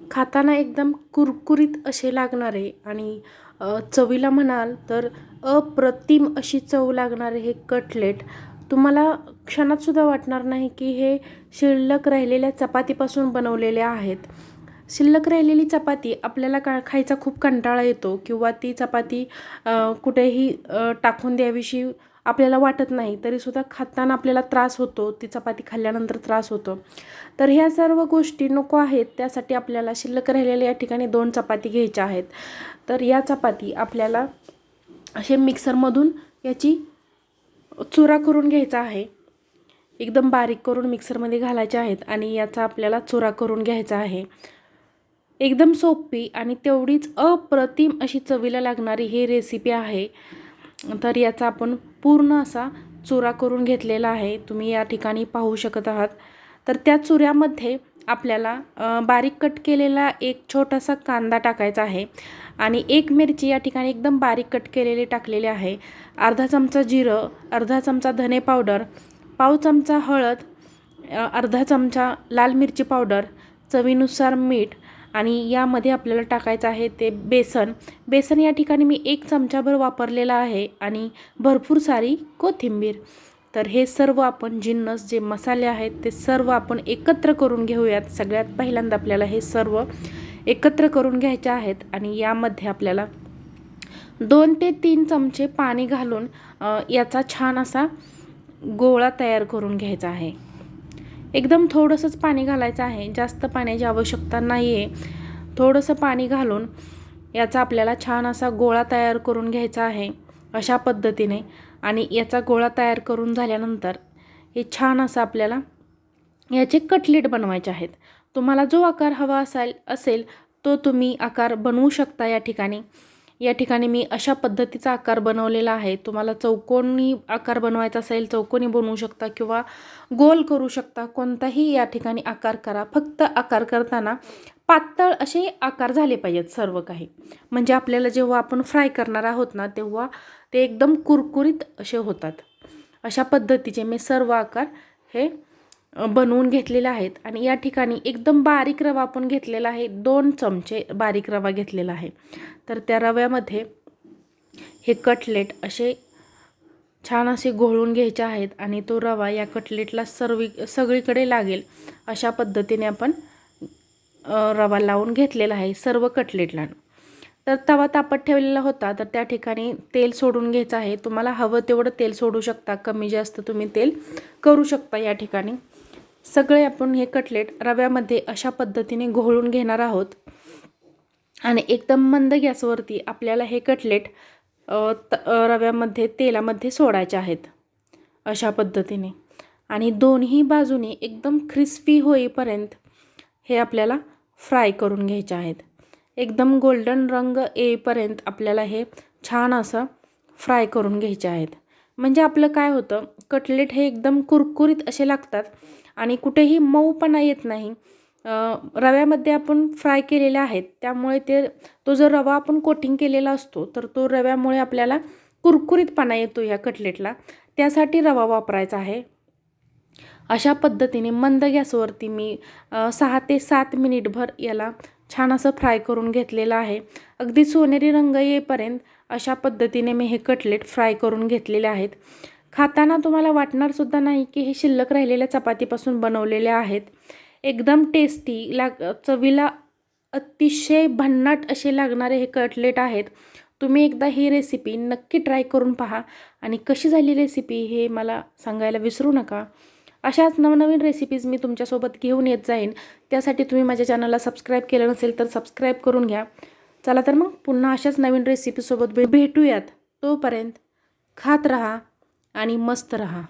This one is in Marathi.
खाताना एकदम कुरकुरीत असे लागणारे आणि चवीला म्हणाल तर अप्रतिम अशी चव लागणारे हे कटलेट तुम्हाला क्षणातसुद्धा वाटणार नाही की हे शिल्लक राहिलेल्या चपातीपासून बनवलेले आहेत. शिल्लक राहिलेली चपाती आपल्याला का खायचा खूप कंटाळा येतो किंवा ती चपाती कुठेही टाकून द्यावीशी आपल्याला वाटत नाही तरीसुद्धा खाताना आपल्याला त्रास होतो ती चपाती खाल्ल्यानंतर त्रास होतो. तर ह्या सर्व गोष्टी नको आहेत त्यासाठी आपल्याला शिल्लक राहिलेल्या या ठिकाणी दोन चपाती घ्यायच्या आहेत. तर या चपाती आपल्याला असे मिक्सरमधून याची चुरा करून घ्यायचा आहे. एकदम बारीक करून मिक्सरमध्ये घालायचे आहेत आणि याचा आपल्याला चुरा करून घ्यायचा आहे. एकदम सोपी आणि तेवढीच अप्रतिम अशी चवीला लागणारी ही रेसिपी आहे. तर याचा आपण पूर्ण असा चुरा करून घेतलेला आहे. तुम्ही या ठिकाणी पाहू शकत आहात. तर त्या चुऱ्यामध्ये आपल्याला बारीक कट केलेला एक छोटासा कांदा टाकायचा आहे आणि एक मिरची या ठिकाणी एकदम बारीक कट केलेली टाकलेली आहे. अर्धा चमचा जिरं अर्धा चमचा धने पावडर पाव चमचा हळद अर्धा चमचा लाल मिरची पावडर चवीनुसार मीठ आणि यामध्ये आपल्याला टाकायचं आहे ते बेसन. बेसन या ठिकाणी मी एक चमचाभर वापरलेला आहे आणि भरपूर सारी कोथिंबीर. तर हे सर्व आपण जिन्नस जे मसाले आहेत ते सर्व आपण एकत्र करून घेऊयात. सगळ्यात पहिल्यांदा आपल्याला हे सर्व एकत्र करून घ्यायचे आहेत आणि यामध्ये आपल्याला दोन ते तीन चमचे पाणी घालून याचा छान असा गोळा तयार करून घ्यायचा आहे. एकदम थोडंसंच पाणी घालायचं आहे. जास्त पाण्याची आवश्यकता नाही आहे थोडंसं पाणी घालून याचा आपल्याला छान असा गोळा तयार करून घ्यायचा आहे अशा पद्धतीने. आणि याचा गोळा तयार करून झाल्यानंतर हे छान असं आपल्याला याचे कटलेट बनवायचे आहेत. तुम्हाला जो आकार हवा असाल असेल तो तुम्ही आकार बनवू शकता या ठिकाणी. या ठिकाणी मी अशा पद्धतीचा आकार बनवलेला आहे. तुम्हाला चौकोनी आकार बनवायचा असेल चौकोनी बनवू शकता किंवा गोल करू शकता. कोणताही या ठिकाणी आकार करा. फक्त आकार करताना पातळ असे आकार झाले पाहिजेत सर्व काही. म्हणजे आपल्याला जेव्हा आपण फ्राय करणार आहोत ना तेव्हा ते एकदम कुरकुरीत असे होतात. अशा पद्धतीचे मी सर्व आकार हे बनवून घेतलेले आहेत. आणि या ठिकाणी एकदम बारीक रवा आपण घेतलेला आहे. दोन चमचे बारीक रवा घेतलेला आहे. तर त्या रव्यामध्ये हे कटलेट असे छान असे घोळून घ्यायचे आहेत आणि तो रवा या कटलेटला सर्व सगळीकडे लागेल अशा पद्धतीने आपण रवा लावून घेतलेला आहे सर्व कटलेटला. तर तवा तापत ठेवलेला होता तर त्या ठिकाणी तेल सोडून घ्यायचं आहे. तुम्हाला हवं तेवढं तेल सोडू शकता कमी जास्त तुम्ही तेल करू शकता या ठिकाणी. सगळे आपण हे कटलेट रव्यामध्ये अशा पद्धतीने घोळून घेणार आहोत. आणि एकदम मंद गॅसवरती आपल्याला हे कटलेट त रव्यामध्ये तेलामध्ये सोडायचे आहेत अशा पद्धतीने. आणि दोन्ही बाजूनी एकदम क्रिस्पी होईपर्यंत हे आपल्याला फ्राय करून घ्यायचे आहेत. एकदम गोल्डन रंग येईपर्यंत आपल्याला हे छान असं फ्राय करून घ्यायचे आहेत. म्हणजे आपलं काय होतं कटलेट हे एकदम कुरकुरीत असे लागतात आणि कुठेही मऊपणा येत नाही. रव्यामध्ये आपण फ्राय केलेले आहेत त्यामुळे ते तो जर रवा आपण कोटिंग केलेला असतो तर तो रव्यामुळे आपल्याला कुरकुरीतपणा येतो या कटलेटला. त्यासाठी रवा वापरायचा आहे. अशा पद्धतीने मंद गॅसवरती मी सहा ते सात मिनिटभर याला छान असं फ्राय करून घेतलेलं आहे. अगदी सोनेरी रंग येईपर्यंत अशा पद्धतीने मी हे कटलेट फ्राय करून घेतलेले आहेत. खाताना तुम्हाला वाटणारसुद्धा नाही की हे शिल्लक राहिलेल्या चपातीपासून बनवलेले आहेत. एकदम टेस्टी लाग चवीला अतिशय भन्नाट असे लागणारे हे कटलेट आहेत. तुम्ही एकदा ही रेसिपी नक्की ट्राय करून पहा आणि कशी झाली रेसिपी हे मला सांगायला विसरू नका. अशाच नवनवीन रेसिपीज मी तुमच्यासोबत घेऊन येत जाईन. त्यासाठी तुम्ही माझ्या चॅनलला सबस्क्राईब केलं नसेल तर सबस्क्राईब करून घ्या. चला तर मग पुन्हा अशाच नवीन रेसिपीसोबत भे भेटूयात. तोपर्यंत खात रहा आणि मस्त रहा.